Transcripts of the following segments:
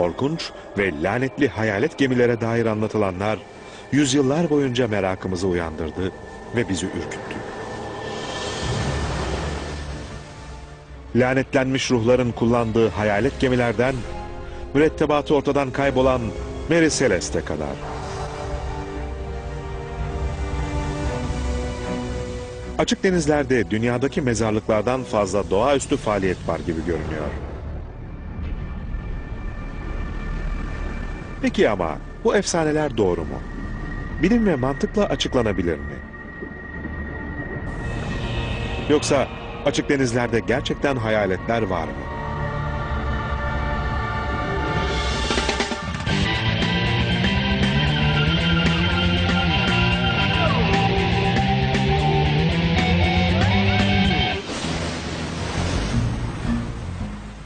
korkunç ve lanetli hayalet gemilere dair anlatılanlar yüzyıllar boyunca merakımızı uyandırdı ve bizi ürküttü. Lanetlenmiş ruhların kullandığı hayalet gemilerden mürettebatı ortadan kaybolan Mary Celeste kadar. Açık denizlerde dünyadaki mezarlıklardan fazla doğaüstü faaliyet var gibi görünüyor. Peki ama bu efsaneler doğru mu? Bilim ve mantıkla açıklanabilir mi? Yoksa açık denizlerde gerçekten hayaletler var mı?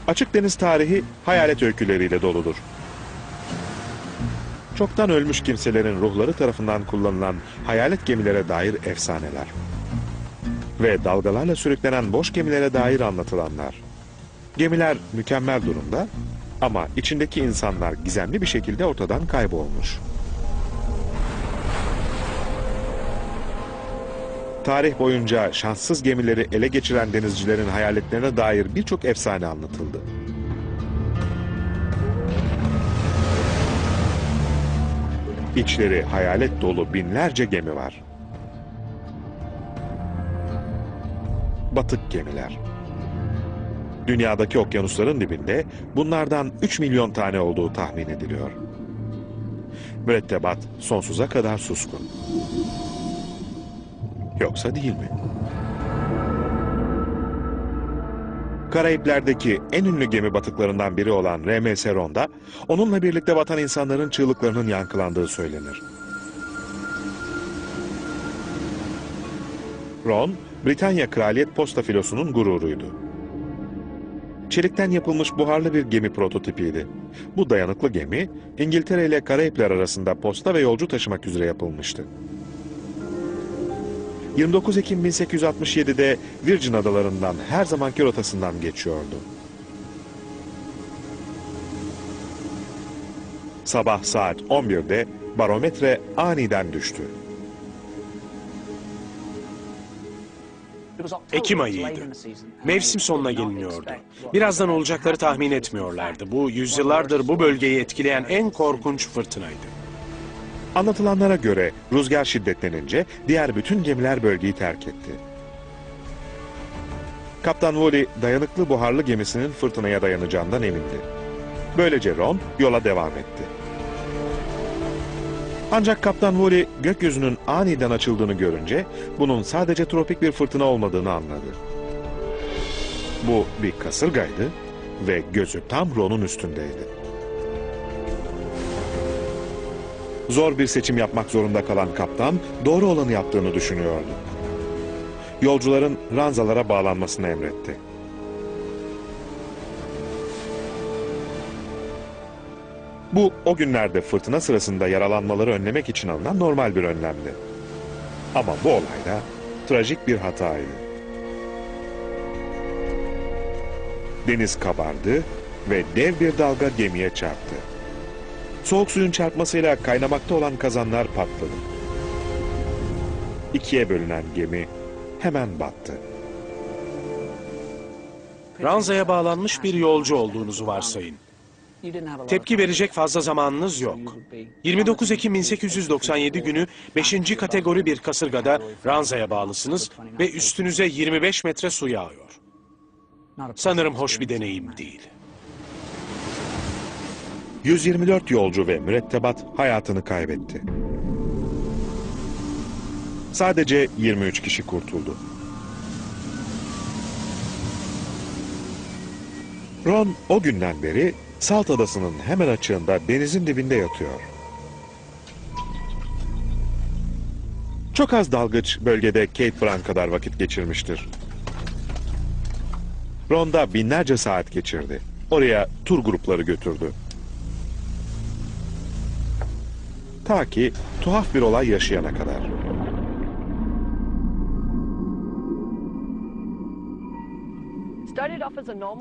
Açık deniz tarihi hayalet öyküleriyle doludur. Çoktan ölmüş kimselerin ruhları tarafından kullanılan hayalet gemilere dair efsaneler. Ve dalgalarla sürüklenen boş gemilere dair anlatılanlar. Gemiler mükemmel durumda ama içindeki insanlar gizemli bir şekilde ortadan kaybolmuş. Tarih boyunca şanssız gemileri ele geçiren denizcilerin hayaletlerine dair birçok efsane anlatıldı. İçleri hayalet dolu binlerce gemi var. Batık gemiler. Dünyadaki okyanusların dibinde bunlardan 3 milyon tane olduğu tahmin ediliyor. Mürettebat sonsuza kadar suskun. Yoksa değil mi? Karayipler'deki en ünlü gemi batıklarından biri olan RMS Ron'da onunla birlikte batan insanların çığlıklarının yankılandığı söylenir. Ron, Britanya Kraliyet Posta Filosu'nun gururuydu. Çelikten yapılmış buharlı bir gemi prototipiydi. Bu dayanıklı gemi, İngiltere ile Karayipler arasında posta ve yolcu taşımak üzere yapılmıştı. 29 Ekim 1867'de Virgin Adalarından her zamanki rotasından geçiyordu. Sabah saat 11'de barometre aniden düştü. Ekim ayıydı. Mevsim sonuna geliniyordu. Birazdan olacakları tahmin etmiyorlardı. Bu yüzyıllardır bu bölgeyi etkileyen en korkunç fırtınaydı. Anlatılanlara göre rüzgar şiddetlenince diğer bütün gemiler bölgeyi terk etti. Kaptan Woolley dayanıklı buharlı gemisinin fırtınaya dayanacağından emindi. Böylece Ron yola devam etti. Ancak Kaptan Woolley gökyüzünün aniden açıldığını görünce bunun sadece tropik bir fırtına olmadığını anladı. Bu bir kasırgaydı ve gözü tam Ron'un üstündeydi. Zor bir seçim yapmak zorunda kalan kaptan doğru olanı yaptığını düşünüyordu. Yolcuların ranzalara bağlanmasını emretti. Bu o günlerde fırtına sırasında yaralanmaları önlemek için alınan normal bir önlemdi. Ama bu olayda trajik bir hataydı. Deniz kabardı ve dev bir dalga gemiye çarptı. Soğuk suyun çarpmasıyla kaynamakta olan kazanlar patladı. İkiye bölünen gemi hemen battı. Ranzaya bağlanmış bir yolcu olduğunuzu varsayın. Tepki verecek fazla zamanınız yok. 29 Ekim 1897 günü 5. kategori bir kasırgada ranzaya bağlısınız ve üstünüze 25 metre su yağıyor. Sanırım hoş bir deneyim değil. 124 yolcu ve mürettebat hayatını kaybetti. Sadece 23 kişi kurtuldu. Ron o günden beri Salt Adası'nın hemen açığında denizin dibinde yatıyor. Çok az dalgıç bölgede Cape Brown kadar vakit geçirmiştir. Ron'da binlerce saat geçirdi. Oraya tur grupları götürdü. Ta ki tuhaf bir olay yaşayana kadar.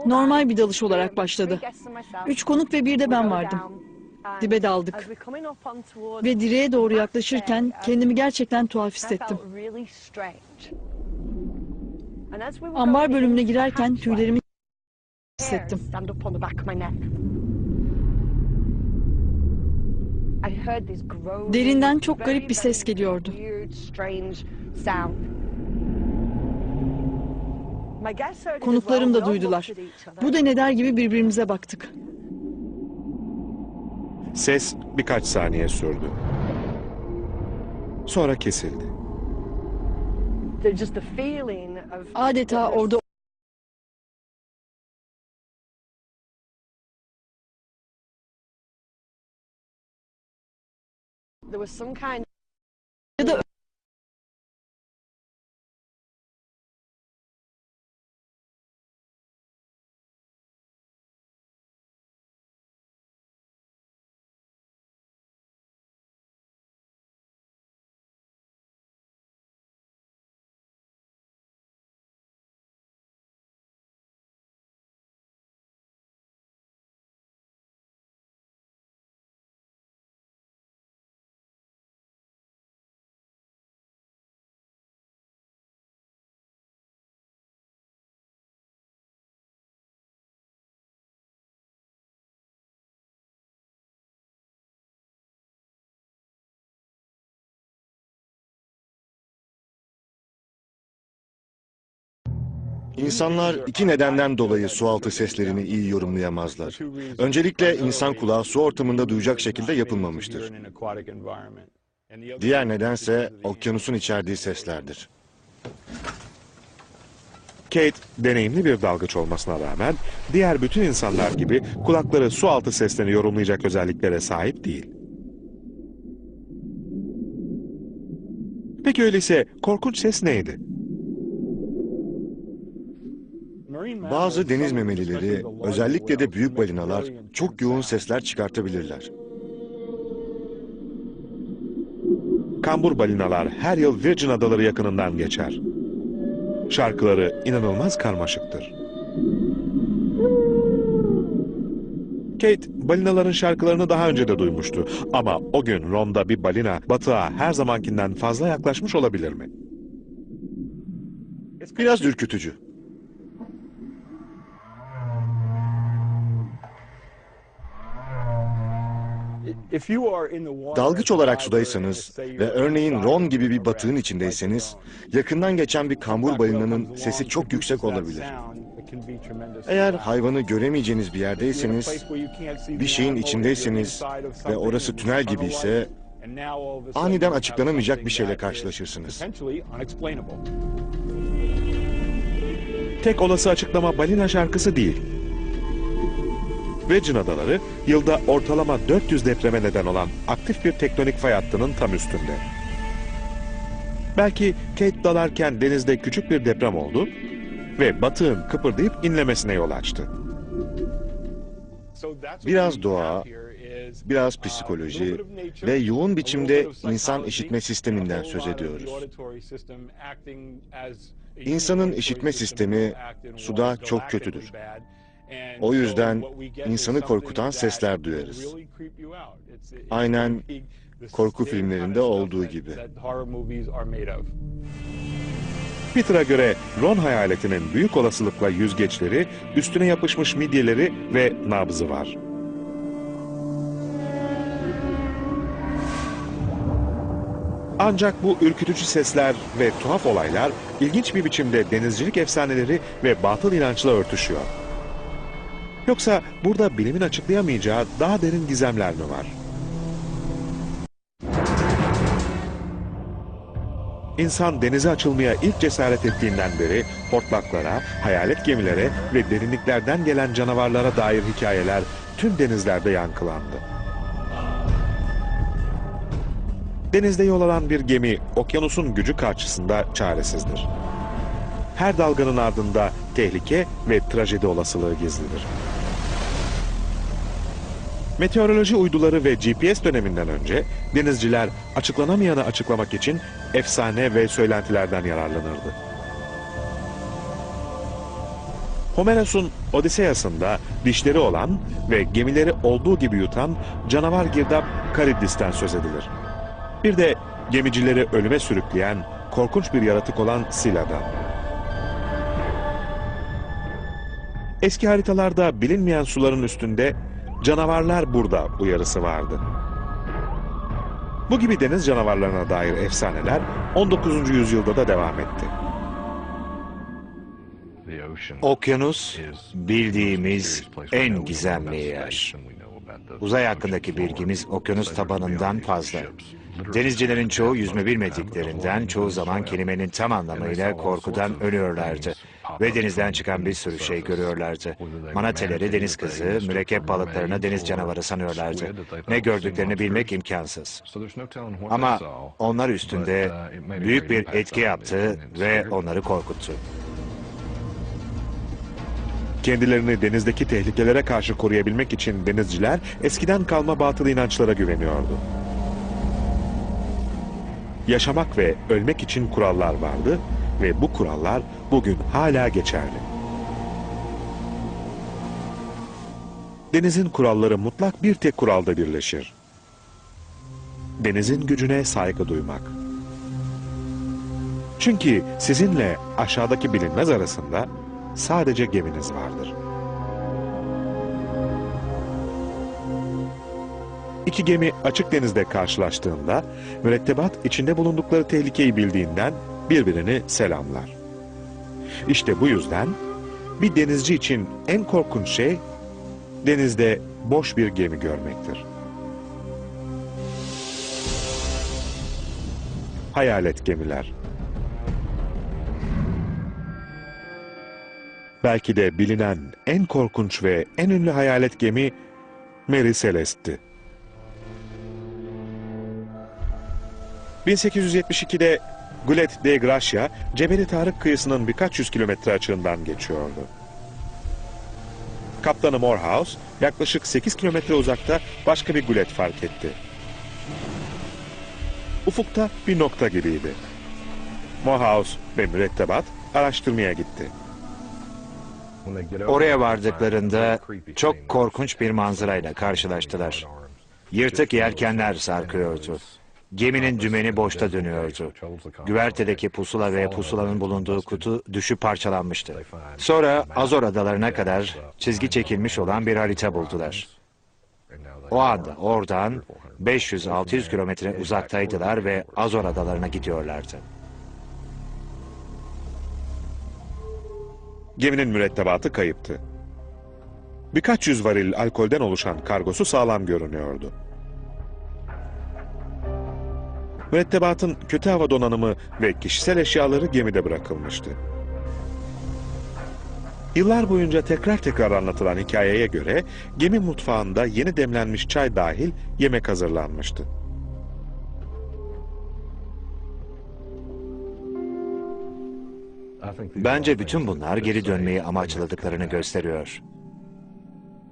Normal bir dalış olarak başladı. Üç konuk ve bir de ben vardım. Dibe daldık. Ve direğe doğru yaklaşırken kendimi gerçekten tuhaf hissettim. Ambar bölümüne girerken tüylerimi hissettim. Derinden çok garip bir ses geliyordu. Konuklarım da duydular. Bu da ne der gibi birbirimize baktık. Ses birkaç saniye sürdü. Sonra kesildi. Adeta orada ya İnsanlar iki nedenden dolayı sualtı seslerini iyi yorumlayamazlar. Öncelikle insan kulağı su ortamında duyacak şekilde yapılmamıştır. Diğer nedense okyanusun içerdiği seslerdir. Kate, deneyimli bir dalgıç olmasına rağmen diğer bütün insanlar gibi kulakları su altı seslerini yorumlayacak özelliklere sahip değil. Peki öyleyse korkunç ses neydi? Bazı deniz memelileri, özellikle de büyük balinalar çok yoğun sesler çıkartabilirler. Kambur balinalar her yıl Virgin Adaları yakınından geçer. Şarkıları inanılmaz karmaşıktır. Kate, balinaların şarkılarını daha önce de duymuştu. Ama o gün Rom'da bir balina batığa her zamankinden fazla yaklaşmış olabilir mi? Biraz ürkütücü. Dalgıç olarak sudaysanız ve örneğin Ron gibi bir batığın içindeyseniz, yakından geçen bir kambur balinanın sesi çok yüksek olabilir. Eğer hayvanı göremeyeceğiniz bir yerdeyseniz, bir şeyin içindeyseniz ve orası tünel gibi ise aniden açıklanamayacak bir şeyle karşılaşırsınız. Tek olası açıklama balina şarkısı değil. Virgin Adaları yılda ortalama 400 depreme neden olan aktif bir tektonik fay hattının tam üstünde. Belki Kate dalarken denizde küçük bir deprem oldu ve batığın kıpırdayıp inlemesine yol açtı. Biraz doğa, biraz psikoloji ve yoğun biçimde insan işitme sisteminden söz ediyoruz. İnsanın işitme sistemi suda çok kötüdür. O yüzden insanı korkutan sesler duyarız. Aynen korku filmlerinde olduğu gibi. Peter'a göre Ron hayaletinin büyük olasılıkla yüzgeçleri, üstüne yapışmış midyeleri ve nabzı var. Ancak bu ürkütücü sesler ve tuhaf olaylar ilginç bir biçimde denizcilik efsaneleri ve batıl inançla örtüşüyor. Yoksa burada bilimin açıklayamayacağı daha derin gizemler mi var? İnsan denize açılmaya ilk cesaret ettiğinden beri hortlaklara, hayalet gemilere ve derinliklerden gelen canavarlara dair hikayeler tüm denizlerde yankılandı. Denizde yol alan bir gemi okyanusun gücü karşısında çaresizdir. Her dalganın ardında tehlike ve trajedi olasılığı gizlidir. Meteoroloji uyduları ve GPS döneminden önce denizciler açıklanamayanı açıklamak için efsane ve söylentilerden yararlanırdı. Homeros'un Odysseus'ında dişleri olan ve gemileri olduğu gibi yutan canavar girdap Karibdis'ten söz edilir. Bir de gemicileri ölüme sürükleyen korkunç bir yaratık olan Scylla'dan. Eski haritalarda bilinmeyen suların üstünde canavarlar burada uyarısı vardı. Bu gibi deniz canavarlarına dair efsaneler 19. yüzyılda da devam etti. Okyanus bildiğimiz en gizemli yer. Uzay hakkındaki bilgimiz okyanus tabanından fazla. Denizcilerin çoğu yüzme bilmediklerinden çoğu zaman kelimenin tam anlamıyla korkudan ölüyorlardı. Ve denizden çıkan bir sürü şey görüyorlardı. Manateleri deniz kızı, mürekkep balıklarını deniz canavarı sanıyorlardı. Ne gördüklerini bilmek imkansız. Ama onlar üstünde büyük bir etki yaptı ve onları korkuttu. Kendilerini denizdeki tehlikelere karşı koruyabilmek için denizciler eskiden kalma batıl inançlara güveniyordu. Yaşamak ve ölmek için kurallar vardı ve bu kurallar bugün hala geçerli. Denizin kuralları mutlak bir tek kuralda birleşir. Denizin gücüne saygı duymak. Çünkü sizinle aşağıdaki bilinmez arasında sadece geminiz vardır. İki gemi açık denizde karşılaştığında mürettebat içinde bulundukları tehlikeyi bildiğinden birbirini selamlar. İşte bu yüzden bir denizci için en korkunç şey denizde boş bir gemi görmektir. Hayalet gemiler. Belki de bilinen en korkunç ve en ünlü hayalet gemi Mary Celeste'ti. 1872'de Gulet de Gracia, Cebeli Tarık kıyısının birkaç yüz kilometre açığından geçiyordu. Kaptanı Morehouse yaklaşık 8 kilometre uzakta başka bir gulet fark etti. Ufukta bir nokta gibiydi. Morehouse ve mürettebat araştırmaya gitti. Oraya vardıklarında çok korkunç bir manzarayla karşılaştılar. Yırtık yelkenler sarkıyordu. Geminin dümeni boşta dönüyordu. Güvertedeki pusula ve pusulanın bulunduğu kutu düşüp parçalanmıştı. Sonra Azor adalarına kadar çizgi çekilmiş olan bir harita buldular. O anda oradan 500-600 kilometre uzaktaydılar ve Azor adalarına gidiyorlardı. Geminin mürettebatı kayıptı. Birkaç yüz varil alkolden oluşan kargosu sağlam görünüyordu. Mürettebatın kötü hava donanımı ve kişisel eşyaları gemide bırakılmıştı. Yıllar boyunca tekrar tekrar anlatılan hikayeye göre gemi mutfağında yeni demlenmiş çay dahil yemek hazırlanmıştı. Bence bütün bunlar geri dönmeyi amaçladıklarını gösteriyor.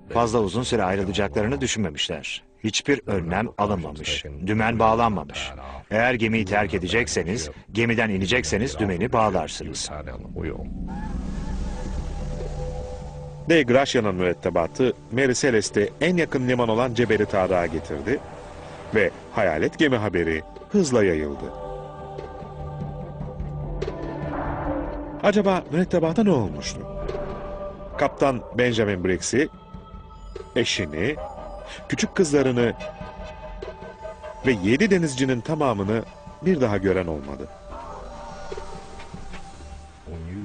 Fazla uzun süre ayrılacaklarını düşünmemişler. Hiçbir önlem alınmamış. Dümen bağlanmamış. Eğer gemiyi terk edecekseniz, gemiden inecekseniz dümeni bağlarsınız. De Gracia'nın mürettebatı Mary Celeste'i en yakın liman olan Cebeli Tarık'a getirdi ve hayalet gemi haberi hızla yayıldı. Acaba mürettebata ne olmuştu? Kaptan Benjamin Briggs'i, eşini, küçük kızlarını ve yedi denizcinin tamamını bir daha gören olmadı.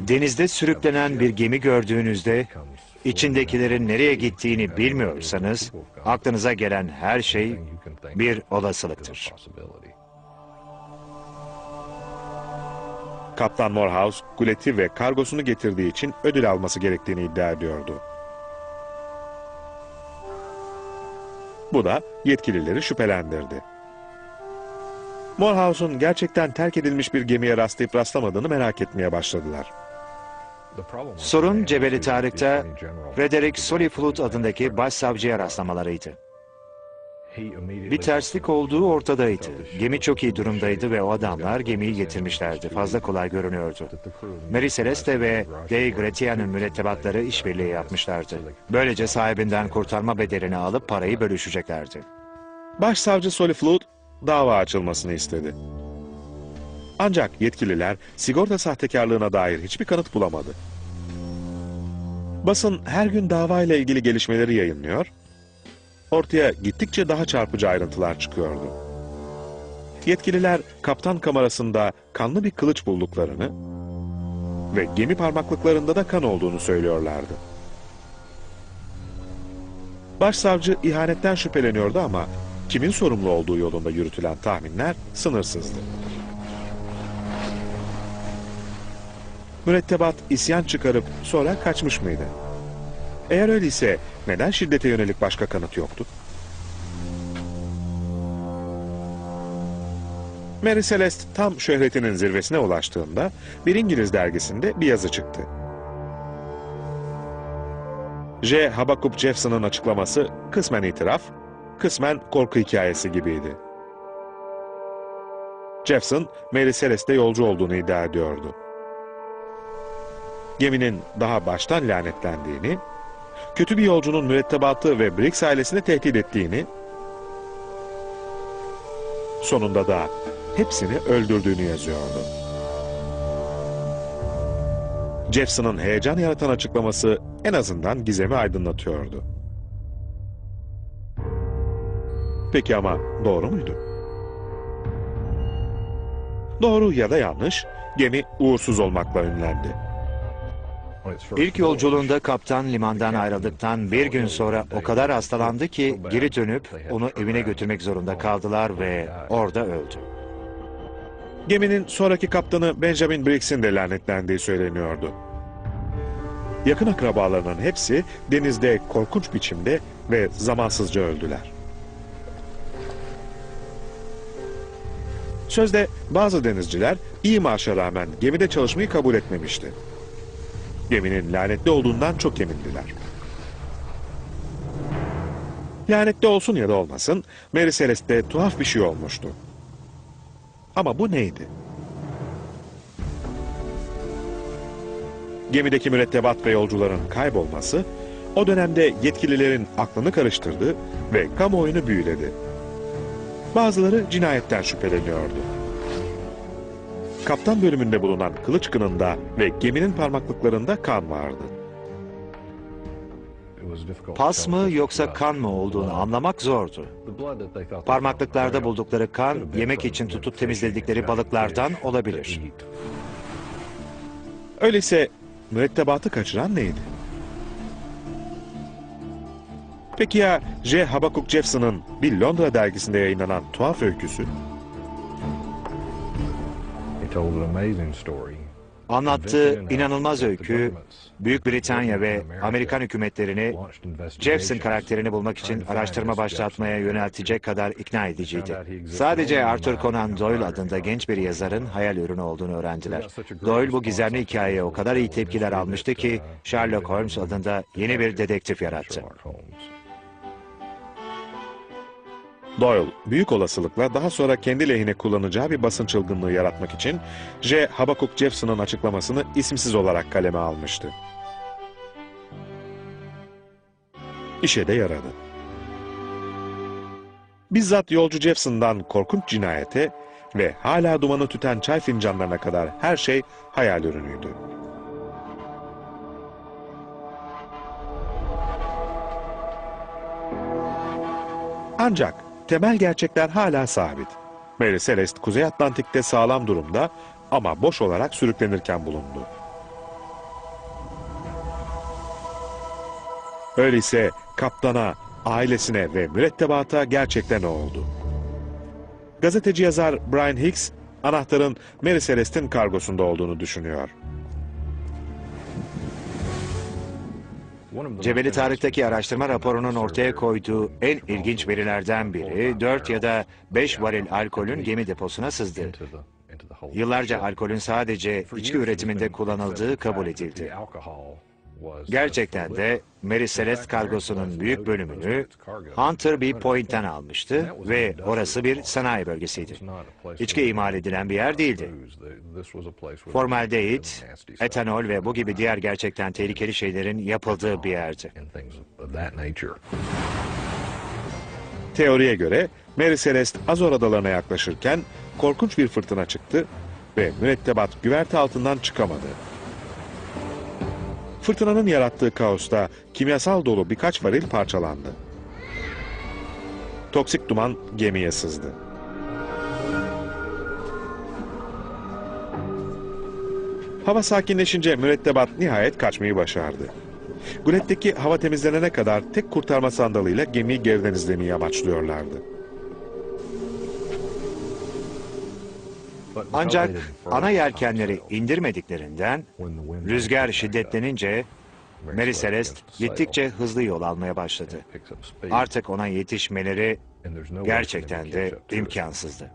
Denizde sürüklenen bir gemi gördüğünüzde, içindekilerin nereye gittiğini bilmiyorsanız, aklınıza gelen her şey bir olasılıktır. Kaptan Morehouse, Gulet'i ve kargosunu getirdiği için ödül alması gerektiğini iddia ediyordu. Bu da yetkilileri şüphelendirdi. Morehouse'un gerçekten terk edilmiş bir gemiye rastlayıp rastlamadığını merak etmeye başladılar. Sorun Cebeli Tarık'ta Frederick Soliflut adındaki başsavcıya rastlamalarıydı. Bir terslik olduğu ortadaydı. Gemi çok iyi durumdaydı ve o adamlar gemiyi getirmişlerdi. Fazla kolay görünüyordu. Mary Celeste ve De Gratia'nın mürettebatları işbirliği yapmışlardı. Böylece sahibinden kurtarma bedelini alıp parayı bölüşeceklerdi. Başsavcı Solly Flood dava açılmasını istedi. Ancak yetkililer sigorta sahtekarlığına dair hiçbir kanıt bulamadı. Basın her gün davayla ilgili gelişmeleri yayınlıyor, ortaya gittikçe daha çarpıcı ayrıntılar çıkıyordu. Yetkililer kaptan kamerasında kanlı bir kılıç bulduklarını ve gemi parmaklıklarında da kan olduğunu söylüyorlardı. Başsavcı ihanetten şüpheleniyordu ama kimin sorumlu olduğu yolunda yürütülen tahminler sınırsızdı. Mürettebat isyan çıkarıp sonra kaçmış mıydı? Eğer öyleyse neden şiddete yönelik başka kanıt yoktu? Mary Celeste tam şöhretinin zirvesine ulaştığında bir İngiliz dergisinde bir yazı çıktı. J. Habakkuk Jeffson'ın açıklaması kısmen itiraf, kısmen korku hikayesi gibiydi. Jeffson, Mary Celeste yolcu olduğunu iddia ediyordu. Geminin daha baştan lanetlendiğini, kötü bir yolcunun mürettebatı ve Briggs ailesini tehdit ettiğini, sonunda da hepsini öldürdüğünü yazıyordu. Jeffson'ın heyecan yaratan açıklaması en azından gizemi aydınlatıyordu. Peki ama doğru muydu? Doğru ya da yanlış, gemi uğursuz olmakla ünlendi. İlk yolculuğunda kaptan limandan ayrıldıktan bir gün sonra o kadar hastalandı ki geri dönüp onu evine götürmek zorunda kaldılar ve orada öldü. Geminin sonraki kaptanı Benjamin Briggs'in de lanetlendiği söyleniyordu. Yakın akrabalarının hepsi denizde korkunç biçimde ve zamansızca öldüler. Sözde bazı denizciler iyi maaşa rağmen gemide çalışmayı kabul etmemişti. Geminin lanetli olduğundan çok emindiler. Lanetli olsun ya da olmasın, Mary Celeste'de tuhaf bir şey olmuştu. Ama bu neydi? Gemideki mürettebat ve yolcuların kaybolması, o dönemde yetkililerin aklını karıştırdı ve kamuoyunu büyüledi. Bazıları cinayetten şüpheleniyordu. Kaptan bölümünde bulunan kılıç kınında ve geminin parmaklıklarında kan vardı. Pas mı yoksa kan mı olduğunu anlamak zordu. Parmaklıklarda buldukları kan yemek için tutup temizledikleri balıklardan olabilir. Öyleyse mürettebatı kaçıran neydi? Peki ya J. Habakkuk Jeffson'ın bir Londra dergisinde yayınlanan tuhaf öyküsü? Anlattığı inanılmaz öykü, Büyük Britanya ve Amerikan hükümetlerini Jeffson karakterini bulmak için araştırma başlatmaya yöneltecek kadar ikna ediciydi. Sadece Arthur Conan Doyle adında genç bir yazarın hayal ürünü olduğunu öğrendiler. Doyle bu gizemli hikayeye o kadar iyi tepkiler almıştı ki Sherlock Holmes adında yeni bir dedektif yarattı. Doyle, büyük olasılıkla daha sonra kendi lehine kullanacağı bir basın çılgınlığı yaratmak için J. Habakkuk Jeffson'ın açıklamasını isimsiz olarak kaleme almıştı. İşe de yaradı. Bizzat yolcu Jeffson'dan korkunç cinayete ve hala dumanı tüten çay fincanlarına kadar her şey hayal ürünüydü. Ancak temel gerçekler hala sabit. Mary Celeste Kuzey Atlantik'te sağlam durumda ama boş olarak sürüklenirken bulundu. Öyleyse kaptana, ailesine ve mürettebata gerçekten ne oldu? Gazeteci yazar Brian Hicks, anahtarın Mary Celeste'in kargosunda olduğunu düşünüyor. Cebeli Tarık'taki araştırma raporunun ortaya koyduğu en ilginç verilerden biri 4 ya da 5 varil alkolün gemi deposuna sızdı. Yıllarca alkolün sadece içki üretiminde kullanıldığı kabul edildi. Gerçekten de Mary Celeste kargosunun büyük bölümünü Hunter B. Point'ten almıştı ve orası bir sanayi bölgesiydi. İçki imal edilen bir yer değildi. Formaldehit, etanol ve bu gibi diğer gerçekten tehlikeli şeylerin yapıldığı bir yerdi. Teoriye göre Mary Celeste Azor adalarına yaklaşırken korkunç bir fırtına çıktı ve mürettebat güverte altından çıkamadı. Fırtınanın yarattığı kaosta kimyasal dolu birkaç varil parçalandı. Toksik duman gemiye sızdı. Hava sakinleşince mürettebat nihayet kaçmayı başardı. Gulet'teki hava temizlenene kadar tek kurtarma sandalıyla gemiyi geriden izlemeyi amaçlıyorlardı. Ancak ana yelkenleri indirmediklerinden rüzgar şiddetlenince Mary Celeste gittikçe hızlı yol almaya başladı. Artık ona yetişmeleri gerçekten de imkansızdı.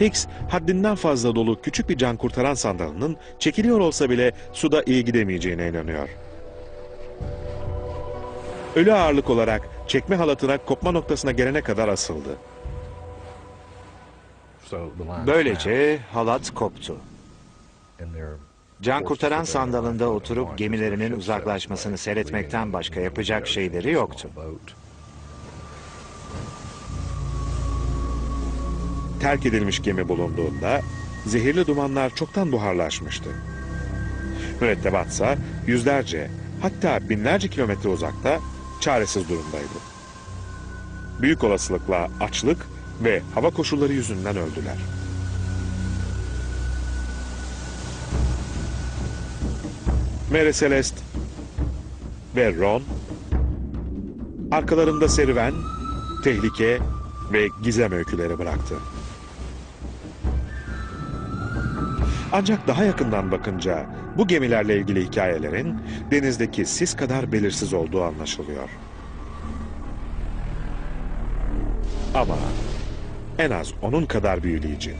Higgs haddinden fazla dolu küçük bir can kurtaran sandalının çekiliyor olsa bile suda iyi gidemeyeceğine inanıyor. Ölü ağırlık olarak çekme halatına kopma noktasına gelene kadar asıldı. Böylece halat koptu. Can kurtaran sandalında oturup gemilerinin uzaklaşmasını seyretmekten başka yapacak şeyleri yoktu. Terk edilmiş gemi bulunduğunda zehirli dumanlar çoktan buharlaşmıştı. Mürettebatsa yüzlerce hatta binlerce kilometre uzakta çaresiz durumdaydı. Büyük olasılıkla açlık ve hava koşulları yüzünden öldüler. Mary Celeste ve Ron arkalarında serüven, tehlike ve gizem öyküleri bıraktı. Ancak daha yakından bakınca bu gemilerle ilgili hikayelerin denizdeki sis kadar belirsiz olduğu anlaşılıyor. Ama en az onun kadar büyüleyici.